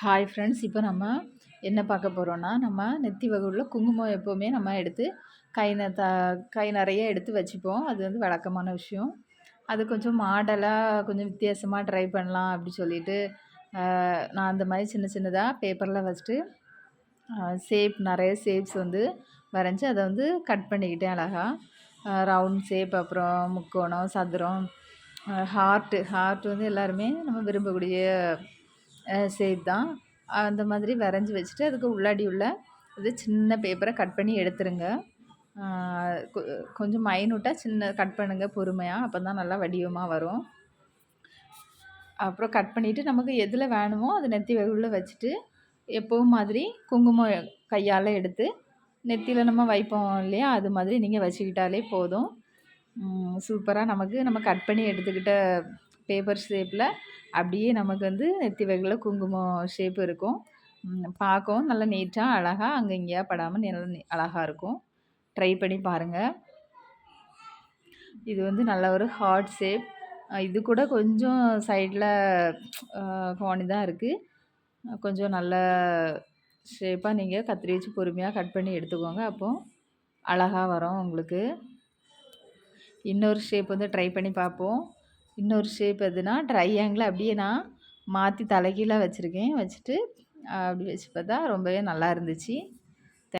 Hi friends இப்போ நம்ம என்ன பார்க்க போகிறோன்னா நம்ம நெத்தி வகுள்ள குங்குமம் எப்போவுமே நம்ம எடுத்து கை ந த கை நிறைய எடுத்து வச்சுப்போம். அது வந்து வழக்கமான விஷயம். அது கொஞ்சம் மாடலாக கொஞ்சம் வித்தியாசமாக ட்ரை பண்ணலாம் அப்படி சொல்லிட்டு நான் அந்த மாதிரி சின்ன சின்னதாக பேப்பரில் வச்சுட்டு ஷேப் நிறைய ஷேப்ஸ் வந்து வரைஞ்சி அதை வந்து கட் பண்ணிக்கிட்டேன் அழகாக ரவுண்ட் ஷேப் அப்புறம் முக்கோணம் சதுரம் ஹார்ட்டு ஹார்ட் வந்து எல்லாருமே நம்ம விரும்பக்கூடிய ஷேப் தான் அந்த மாதிரி வரைஞ்சி வச்சுட்டு அதுக்கு உள்ளாடி உள்ள இது சின்ன பேப்பரை கட் பண்ணி எடுத்துருங்க. கொஞ்சம் மைனூட்டாக சின்ன கட் பண்ணுங்கள் பொறுமையாக அப்போ தான் நல்லா வடிவமாக வரும். அப்புறம் கட் பண்ணிவிட்டு நமக்கு எதில் வேணுமோ அது நெத்தி உள்ள வச்சுட்டு எப்போவும் மாதிரி குங்குமம் கையால் எடுத்து நெத்தியில் நம்ம வைப்போம் இல்லையா? அது மாதிரி நீங்கள் வச்சுக்கிட்டாலே போதும். சூப்பராக நமக்கு நம்ம கட் பண்ணி எடுத்துக்கிட்ட பேப்பர் ஷேப்பில் அப்படியே நமக்கு வந்து நெத்தி வகையில் குங்குமம் ஷேப் இருக்கும். பார்க்கவும் நல்லா நீட்டாக அழகாக அங்கே இங்கேயா படாமல் நல்ல அழகாக இருக்கும். ட்ரை பண்ணி பாருங்கள் இது வந்து நல்ல ஒரு ஹார்ட் ஷேப் இது கூட கொஞ்சம் சைடில் கோணி தான் இருக்குது கொஞ்சம் நல்ல ஷேப்பாக நீங்கள் கத்திரி வச்சு பொறுமையாக கட் பண்ணி எடுத்துக்கோங்க. அப்போது அழகாக வரும் உங்களுக்கு. இன்னொரு ஷேப் வந்து ட்ரை பண்ணி பார்ப்போம். இன்னொரு ஷேப் எதுனா ட்ரையாங்கில் அப்படியே நான் மாற்றி தலைகீழாக வச்சுருக்கேன். வச்சுட்டு அப்படி வச்சு பார்த்தா ரொம்பவே நல்லா இருந்துச்சு.